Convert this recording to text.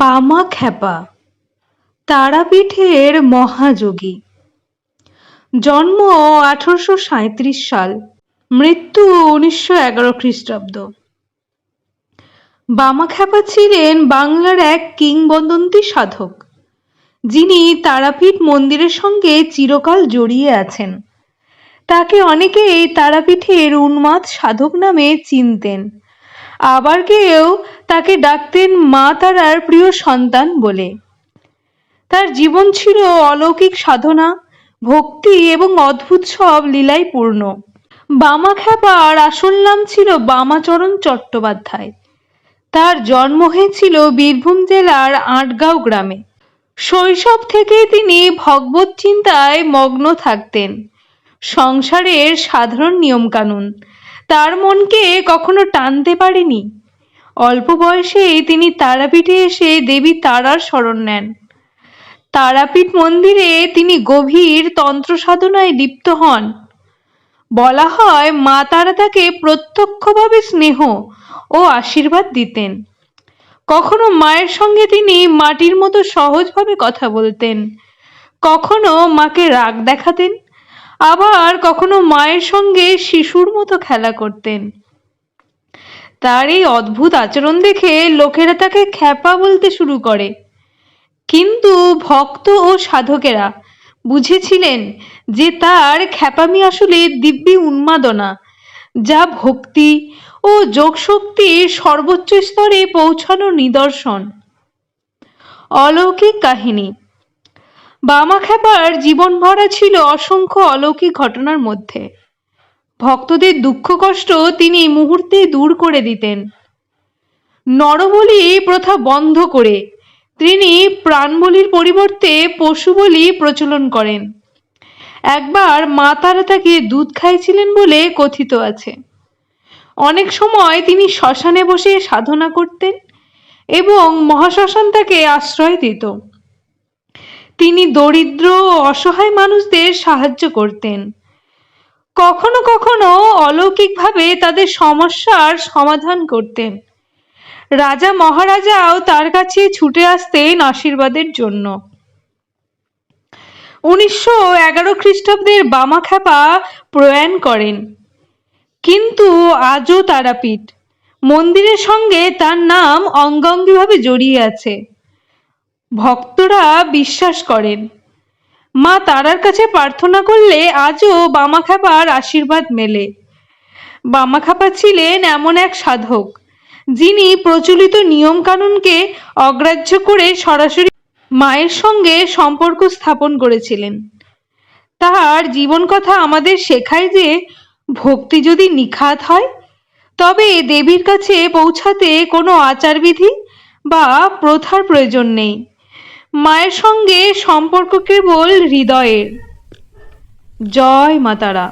বামা খ্যাপা, তারাপীঠের মহাযোগী। জন্ম আঠারোশো সাঁইত্রিশ সাল, মৃত্যু উনিশশো এগারো খ্রিস্টাব্দ। বামাখ্যাপা ছিলেন বাংলার এক কিংবদন্তি সাধক, যিনি তারাপীঠ মন্দিরের সঙ্গে চিরকাল জড়িয়ে আছেন। তাকে অনেকেই তারাপীঠের উন্মাদ সাধক নামে চিনতেন। আবার কেউ তাকে ডাকতেন মা তারার প্রিয় সন্তান বলে। তার জীবন ছিল অলৌকিক সাধনা, ভক্তি এবং অদ্ভুত সব লীলায় পূর্ণ। বামা খ্যাপার আসল নাম ছিল বামাচরণ চট্টোপাধ্যায়। তার জন্ম হয়েছিল বীরভূম জেলার আটগাঁও গ্রামে। শৈশব থেকে তিনি ভগবত চিন্তায় মগ্ন থাকতেন। সংসারের সাধারণ নিয়মকানুন তার মনকে কখনো টানতে পারেনি। অল্প বয়সেই তিনি তারাপীঠে এসে দেবী তারার শরণ নেন। তারাপীঠ মন্দিরে তিনি গভীর তন্ত্র সাধনায় লিপ্ত হন। বলা হয়, মা তারা তাকে প্রত্যক্ষভাবে স্নেহ ও আশীর্বাদ দিতেন। কখনো মায়ের সঙ্গে তিনি মাটির মতো সহজভাবে কথা বলতেন। কখনো মাকে রাগ দেখাতেন। আবার কখনো মায়ের সঙ্গে শিশুর মতো খেলা করতেন। তার এই অদ্ভুত আচরণ দেখে লোকেরা তাকে খ্যাপা বলতে শুরু করে। কিন্তু ভক্ত ও সাধকেরা বুঝেছিলেন যে তার খ্যাপামি আসলে দিব্যি উন্মাদনা, যা ভক্তি ও যোগশক্তির সর্বোচ্চ স্তরে পৌঁছানোর নিদর্শন। অলৌকিক কাহিনী। বামা খ্যাপার জীবন ভরা ছিল অসংখ্য অলৌকিক ঘটনার মধ্যে। ভক্তদের দুঃখ কষ্ট তিনি মুহূর্তে দূর করে দিতেন। নরবলি প্রথা বন্ধ করে তিনি প্রাণবলির পরিবর্তে পশু বলি প্রচলন করেন। একবার মা তারা তাকে দুধ খাইছিলেন বলে কথিত আছে। অনেক সময় তিনি শ্মশানে বসে সাধনা করতেন এবং মহাশ্মশান তাকে আশ্রয় দিত। তিনি দরিদ্র অসহায় মানুষদের সাহায্য করতেন। কখনো কখনো অলৌকিকভাবে তাদের সমস্যার সমাধান করতেন। রাজা মহারাজাও তার কাছে ছুটে আসতেন আশীর্বাদের জন্য। উনিশশো এগারো খ্রিস্টাব্দের বামাখ্যাপা প্রয়াণ করেন। কিন্তু আজও তারাপীঠ। মন্দিরের সঙ্গে তার নাম অঙ্গাঙ্গিভাবে জড়িয়ে আছে। ভক্তরা বিশ্বাস করেন। মা তারার কাছে প্রার্থনা করলে আজও বামাখ্যাপার আশীর্বাদ মেলে। বামাখ্যাপা ছিলেন এমন এক সাধক, যিনি প্রচলিত নিয়মকানুনকে অগ্রাহ্য করে সরাসরি মায়ের সঙ্গে সম্পর্ক স্থাপন করেছিলেন। তাহার জীবন কথা আমাদের শেখায় যে, ভক্তি যদি নিখাত হয়, তবে দেবীর কাছে পৌঁছাতে কোনো আচারবিধি বা প্রথার প্রয়োজন নেই। মায়ের সঙ্গে সম্পর্ক কেবল হৃদয়ের। জয় মাতারা